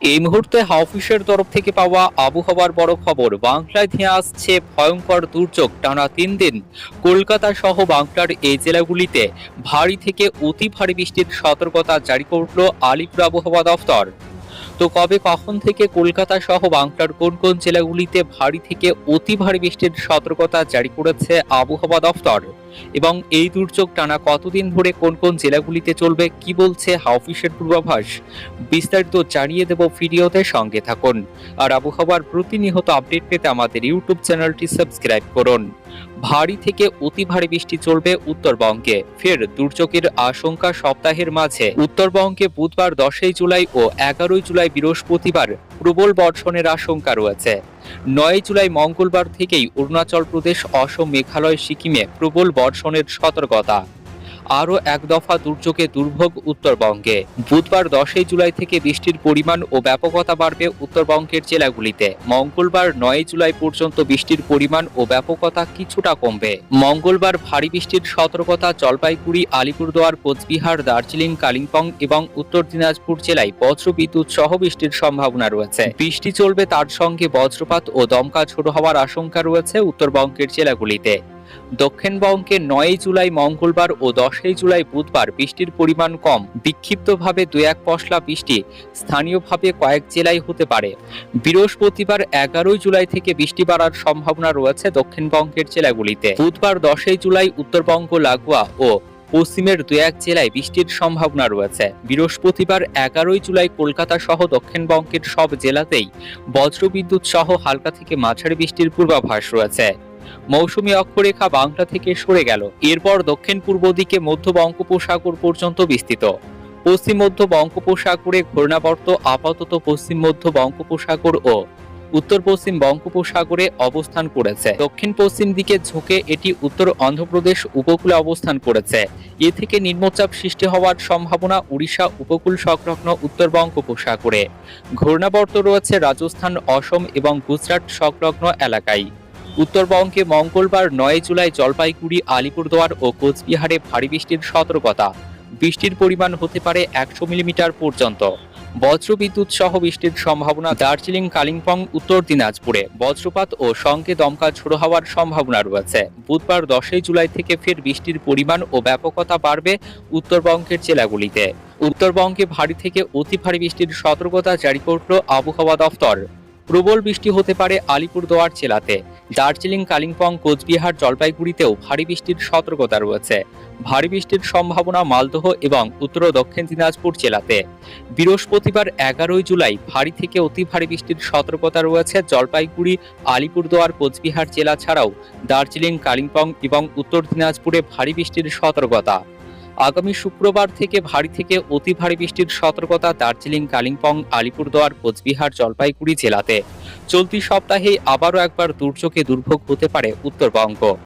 এই মুহূর্তে হাউফিসের তরফ থেকে পাওয়া আবহাওয়ার বড় খবর, বাংলায় ধেয়ে আসছে ভয়ঙ্কর দুর্যোগ টানা তিন দিন। কলকাতা সহ বাংলার এই জেলাগুলিতে ভারী থেকে অতি ভারী বৃষ্টির সতর্কতা জারি করল আলিপুর আবহাওয়া দফতর। তো কবে কখন থেকে কলকাতা সহ বাংলার কোন কোন জেলাগুলিতে ভারী থেকে অতি ভারী বৃষ্টির সতর্কতা জারি করেছে আবহাওয়া দফতর? এবং এই দুর্যোগ টানা কতদিন ধরে কোন কোন জেলাগুলিতে চলবে, কি বলছে হাউফিসের পূর্বাভাস? বিস্তারিত জানিয়ে দেব ভিডিওতে সঙ্গে থাকুন। আর আবহাওয়ার প্রতিনিয়ত আপডেট পেতে আমাদের ইউটিউব চ্যানেলটি সাবস্ক্রাইব করুন। ভারী থেকে অতি ভারী বৃষ্টি চলবে উত্তরবঙ্গে। ফের দুর্যোগের আশঙ্কা সপ্তাহের মাঝে। উত্তরবঙ্গে বুধবার দশই জুলাই ও এগারোই জুলাই বৃহস্পতিবার প্রবল বর্ষণের আশঙ্কা রয়েছে। নয় জুলাই মঙ্গলবার থেকেই অরুণাচল প্রদেশ, অসম, মেঘালয়, সিকিমে প্রবল বর্ষণের সতর্কতা। আরও এক দফা দুর্যোগে দুর্ভোগ উত্তরবঙ্গে। বুধবার দশই জুলাই থেকে বৃষ্টির পরিমাণ ও ব্যাপকতা বাড়বে উত্তরবঙ্গের জেলাগুলিতে। মঙ্গলবার নয় জুলাই পর্যন্ত বৃষ্টির পরিমাণ ও ব্যাপকতা কিছুটা কমবে। মঙ্গলবার ভারী বৃষ্টির সতর্কতা জলপাইগুড়ি, আলিপুরদুয়ার, কোচবিহার, দার্জিলিং, কালিম্পং এবং উত্তর দিনাজপুর জেলায় বজ্রবিদ্যুৎ সহ বৃষ্টির সম্ভাবনা রয়েছে। বৃষ্টি চলবে তার সঙ্গে বজ্রপাত ও দমকা ঝোড়ো হওয়ার আশঙ্কা রয়েছে উত্তরবঙ্গের জেলাগুলিতে। দক্ষিণবঙ্গে নয়ই জুলাই মঙ্গলবার ও দশই জুলাই বুধবার বৃষ্টির পরিমাণ কম। বিক্ষিপ্তভাবে দু এক পশলা বৃষ্টি স্থানীয়ভাবে কয়েক জেলায় হতে পারে। বৃহস্পতিবার এগারোই জুলাই থেকে বৃষ্টি বাড়ার সম্ভাবনা রয়েছে দক্ষিণবঙ্গের জেলাগুলিতে। বুধবার দশই জুলাই উত্তরবঙ্গ, লাগোয়া ও পশ্চিমের দু এক জেলায় বৃষ্টির সম্ভাবনা রয়েছে। বৃহস্পতিবার এগারোই জুলাই কলকাতা সহ দক্ষিণবঙ্গের সব জেলাতেই বজ্রবিদ্যুৎ সহ হালকা থেকে মাঝারি বৃষ্টির পূর্বাভাস রয়েছে। মৌসুমী অক্ষরেখা বাংলা থেকে সরে গেল। এরপর দক্ষিণ পূর্ব দিকে মধ্য বঙ্গোপসাগর পর্যন্ত বিস্তৃত। পশ্চিম মধ্য বঙ্গোপসাগরে ঘূর্ণাবর্ত, আপাতত পশ্চিম মধ্য বঙ্গোপসাগর ও উত্তর পশ্চিম বঙ্গোপসাগরে অবস্থান করেছে। দক্ষিণ পশ্চিম দিকে ঝুঁকে এটি উত্তর অন্ধ্রপ্রদেশ উপকূলে অবস্থান করেছে। এ থেকে নিম্নচাপ সৃষ্টি হওয়ার সম্ভাবনা উড়িষ্যা উপকূল সংলগ্ন উত্তর বঙ্গোপসাগরে। ঘূর্ণাবর্ত রয়েছে রাজস্থান, অসম এবং গুজরাট সংলগ্ন এলাকায়। উত্তরবঙ্গে মঙ্গলবার নয় জুলাই জলপাইগুড়ি, আলিপুরদুয়ার ও কোচবিহারে ভারী বৃষ্টির সতর্কতা। বৃষ্টির পরিমাণ হতে পারে একশো মিলিমিটার পর্যন্ত। বজ্রবিদ্যুৎ সহ বৃষ্টির সম্ভাবনা দার্জিলিং, কালিম্পং, উত্তর দিনাজপুরে। বজ্রপাত ও সঙ্গে দমকা ঝোড়ো হওয়ার সম্ভাবনা রয়েছে। বুধবার দশই জুলাই থেকে ফের বৃষ্টির পরিমাণ ও ব্যাপকতা বাড়বে উত্তরবঙ্গের জেলাগুলিতে। উত্তরবঙ্গে ভারী থেকে অতি ভারী বৃষ্টির সতর্কতা জারি করল আবহাওয়া দফতর প্রবল বৃষ্টি হতে পারে আলিপুরদুয়ার জেলাতে। দার্জিলিং, কালিম্পং, কোচবিহার, জলপাইগুড়িতেও ভারী বৃষ্টির সতর্কতা রয়েছে। ভারী বৃষ্টির সম্ভাবনা মালদহ এবং উত্তর দক্ষিণ দিনাজপুর জেলাতে। বৃহস্পতিবার এগারোই জুলাই ভারী থেকে অতি ভারী বৃষ্টির সতর্কতা রয়েছে জলপাইগুড়ি, আলিপুরদুয়ার, কোচবিহার জেলা ছাড়াও দার্জিলিং, কালিম্পং এবং উত্তর দিনাজপুরে ভারী বৃষ্টির সতর্কতা। আগামী শুক্রবার থেকে ভারী থেকে অতি ভারী বৃষ্টির সতর্কতা দার্জিলিং, কালিম্পং, আলিপুরদুয়ার, কোচবিহার, জলপাইগুড়ি জেলাতে। চলতি সপ্তাহে আবারও একবার দুর্যোগে দুর্ভোগ হতে পারে উত্তরবঙ্গ।